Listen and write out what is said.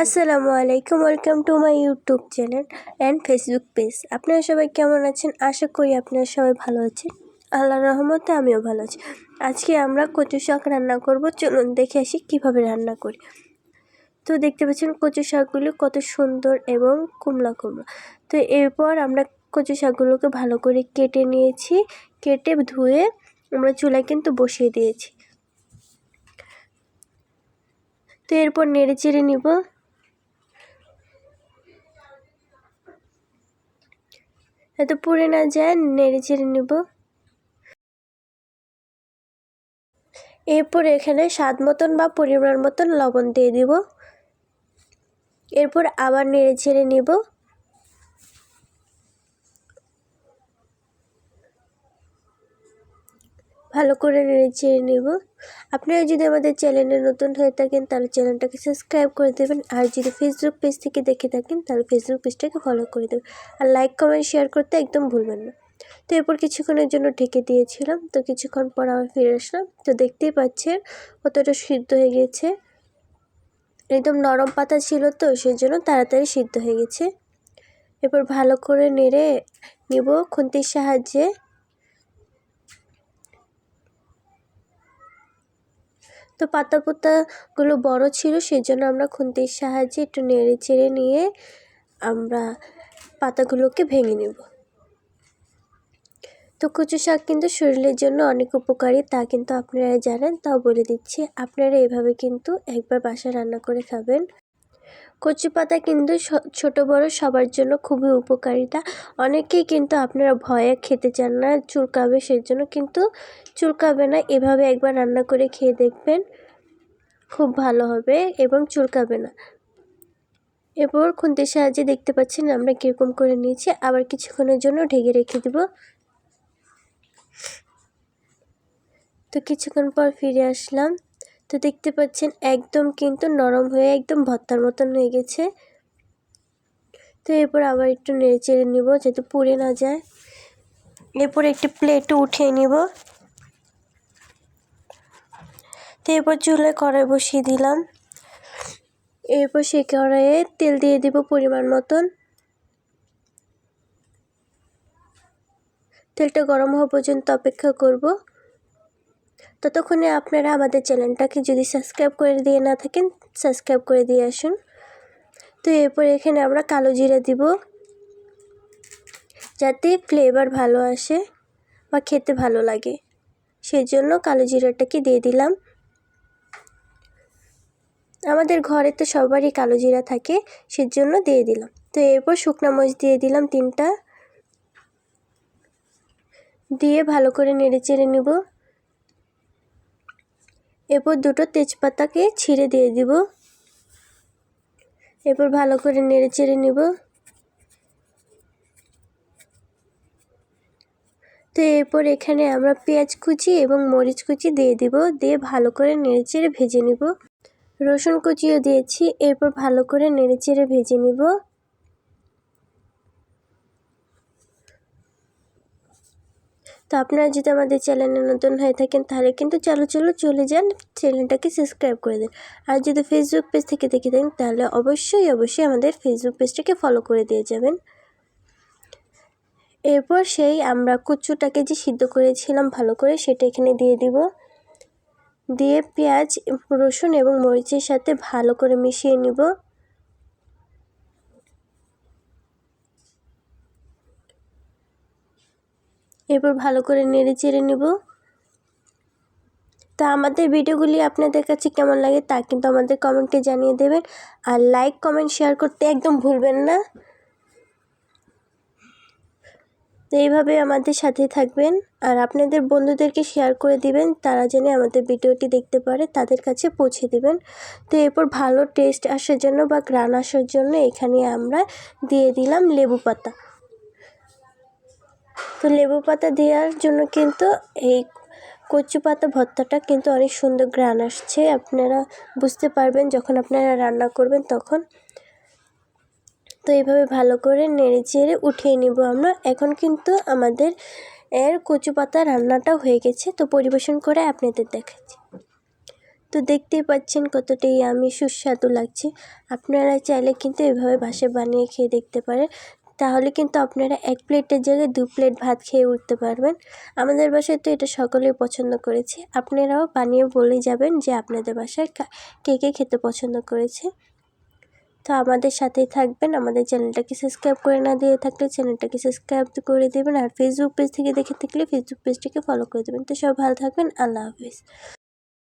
আসসালামু আলাইকুম welcome to my YouTube channel and Facebook page আপনারা সবাই কেমন আছেন? আশা করি আপনারা সবাই ভালো আছেন। আল্লাহর রহমতে আমিও ভালো আছি। আজকে আমরা কচু শাক রান্না করব। চলুন দেখে আসি কীভাবে রান্না করি। তো দেখতে পাচ্ছেন কচু শাকগুলো কত সুন্দর এবং কুমলা কুমলা তো এরপর আমরা কচু শাকগুলোকে ভালো করে কেটে নিয়েছি। কেটে ধুয়ে আমরা চুলায় কিন্তু বসিয়ে দিয়েছি। তো এরপর নেড়ে চেড়ে নিব। এত পুড়ে না যায়, নেড়ে চেড়ে নিব। এরপর এখানে স্বাদ মতন বা পরিমাণ মতন লবণ দিয়ে দিব। এরপর আবার নেড়ে ছেড়ে নিব। ভালো করে নেড়ে চেড়ে নেব। আপনারা যদি আমাদের চ্যানেলে নতুন হয়ে থাকেন, তাহলে চ্যানেলটাকে সাবস্ক্রাইব করে দেবেন। আর যদি ফেসবুক পেজ থেকে দেখে থাকেন, তাহলে ফেসবুক পেজটাকে ফলো করে দেবেন। আর লাইক কমেন্ট শেয়ার করতে একদম ভুলবেন না। তো এরপর কিছুক্ষণের জন্য ঢেকে দিয়েছিলাম। তো কিছুক্ষণ পর আবার ফিরে আসলাম। তো দেখতেই পাচ্ছেন, কতটা সিদ্ধ হয়ে গেছে। একদম নরম পাতা ছিল তো সেই জন্য তাড়াতাড়ি সিদ্ধ হয়ে গেছে। এরপর ভালো করে নেড়ে নিব খুন্তির সাহায্যে। তো পাতা পোতাগুলো বড় ছিল সেই জন্য আমরা খুন্তির সাহায্যে একটু নেড়ে চেড়ে নিয়ে আমরা পাতাগুলোকে ভেঙে নেব। তো কচু শাক কিন্তু শরীরের জন্য অনেক উপকারী, তা কিন্তু আপনারা জানেন, তাও বলে দিচ্ছি, আপনারা এভাবে কিন্তু একবার বাসা রান্না করে খাবেন। কচু পাতা কিন্তু ছোট বড় সবার জন্য খুবই উপকারিতা। অনেকেই কিন্তু আপনারা ভয়ে খেতে চান না, চুলকাবে সেই জন্য কিন্তু চুলকাবে না। এভাবে একবার রান্না করে খেয়ে দেখবেন খুব ভালো হবে এবং চুলকাবে না। এরপর খুন্তির সাহায্যে দেখতে পাচ্ছেন আমরা কীরকম করে নিয়েছি। আবার কিছুক্ষণের জন্য ঢেকে রেখে দেব। তো কিছুক্ষণ পর ফিরে আসলাম। তো দেখতে পাচ্ছেন একদম কিন্তু নরম হয়ে একদম ভত্তার মতন হয়ে গেছে। তো এরপর আবার একটু নেড়ে চেড়ে নিব যাতে পুড়ে না যায়। এরপর একটি প্লেটও উঠিয়ে নিব। তো এরপর চুলে কড়াই বসিয়ে দিলাম। এরপর সেই কড়াইয়ে তেল দিয়ে দিব পরিমাণ মতন। তেলটা গরম হওয়া পর্যন্ত অপেক্ষা করব। ততক্ষণে আপনারা আমাদের চ্যানেলটাকে যদি সাবস্ক্রাইব করে দিয়ে না থাকেন, সাবস্ক্রাইব করে দিয়ে আসুন। তো এরপর এখানে আমরা কালো জিরা দিব। যাতে ফ্লেভার ভালো আসে বা খেতে ভালো লাগে। সেই জন্য কালো জিরাটাকে দিয়ে দিলাম। আমাদের ঘরে তো সবারই কালো জিরা থাকে, সেজন্য দিয়ে দিলাম। তো এরপর শুকনা মরিচ দিয়ে দিলাম তিনটা। দিয়ে ভালো করে নেড়ে চেড়ে নেব। এরপর দুটো তেজপাতাকে ছিঁড়ে দিয়ে দিব। এরপর ভালো করে নেড়ে চেড়ে নেব। তো এরপর এখানে আমরা পেঁয়াজ কুচি এবং মরিচ কুচি দিয়ে দিব। দিয়ে ভালো করে নেড়ে চেড়ে ভেজে নেব। রসুন কুচিও দিয়েছি। এরপর ভালো করে নেড়ে চেড়ে ভেজে নিব। তো আপনারা যদি আমাদের চ্যানেলে নতুন হয়ে থাকেন, তাহলে কিন্তু চলো চলো চলে যান, চ্যানেলটাকে সাবস্ক্রাইব করে দিন। আর যদি ফেসবুক পেজ থেকে দেখে দেন তাহলে অবশ্যই অবশ্যই আমাদের ফেসবুক পেজটাকে ফলো করে দিয়ে যাবেন। এরপর সেই আমরা কুচুটাকে যে সিদ্ধ করেছিলাম ভালো করে, সেটা এখানে দিয়ে দিব। দিয়ে পেঁয়াজ, রসুন এবং মরিচের সাথে ভালো করে মিশিয়ে নিব। এরপর ভালো করে নেড়ে চেড়ে নেব। তা আমাদের ভিডিওগুলি আপনাদের কাছে কেমন লাগে তা কিন্তু আমাদের কমেন্টে জানিয়ে দেবেন। আর লাইক কমেন্ট শেয়ার করতে একদম ভুলবেন না। তো এইভাবে আমাদের সাথে থাকবেন। আর আপনাদের বন্ধুদেরকে শেয়ার করে দিবেন, তারা যেন আমাদের ভিডিওটি দেখতে পারে, তাদের কাছে পৌঁছে দিবেন। তো এরপর ভালো টেস্ট আসার জন্য বা গ্রান আসার জন্য এখানে আমরা দিয়ে দিলাম লেবু পাতা। তো লেবু পাতা দেওয়ার জন্য কিন্তু এই কচু পাতা ভর্তাটা কিন্তু অনেক সুন্দর গ্রান আসছে। আপনারা বুঝতে পারবেন যখন আপনারা রান্না করবেন তখন। তো এইভাবে ভালো করে নেড়ে চেড়ে উঠিয়ে নিব আমরা। এখন কিন্তু আমাদের এর কচু পাতা রান্নাটা হয়ে গেছে, তো পরিবেশন করে আপনাদের দেখাচ্ছি। তো দেখতেই পাচ্ছেন কতটাই আমি সুস্বাদু লাগছে। আপনারা চাইলে কিন্তু এভাবে বাসে বানিয়ে খেয়ে দেখতে পারেন। তাহলে কিন্তু আপনারা এক প্লেটের জায়গায় দু প্লেট ভাত খেয়ে উঠতে পারবেন। আমাদের বাসায় তো এটা সকলেই পছন্দ করেছে। আপনারাও বানিয়ে বলে যাবেন যে আপনাদের বাসায় কে কে খেতে পছন্দ করেছে। তো আমাদের সাথেই থাকবেন। আমাদের চ্যানেলটাকে সাবস্ক্রাইব করে না দিয়ে থাকলে চ্যানেলটাকে সাবস্ক্রাইব করে দেবেন। আর ফেসবুক পেজ থেকে দেখে থাকলে ফেসবুক পেজটাকে ফলো করে দেবেন। তো সব ভালো থাকবেন। আল্লাহ হাফিজ।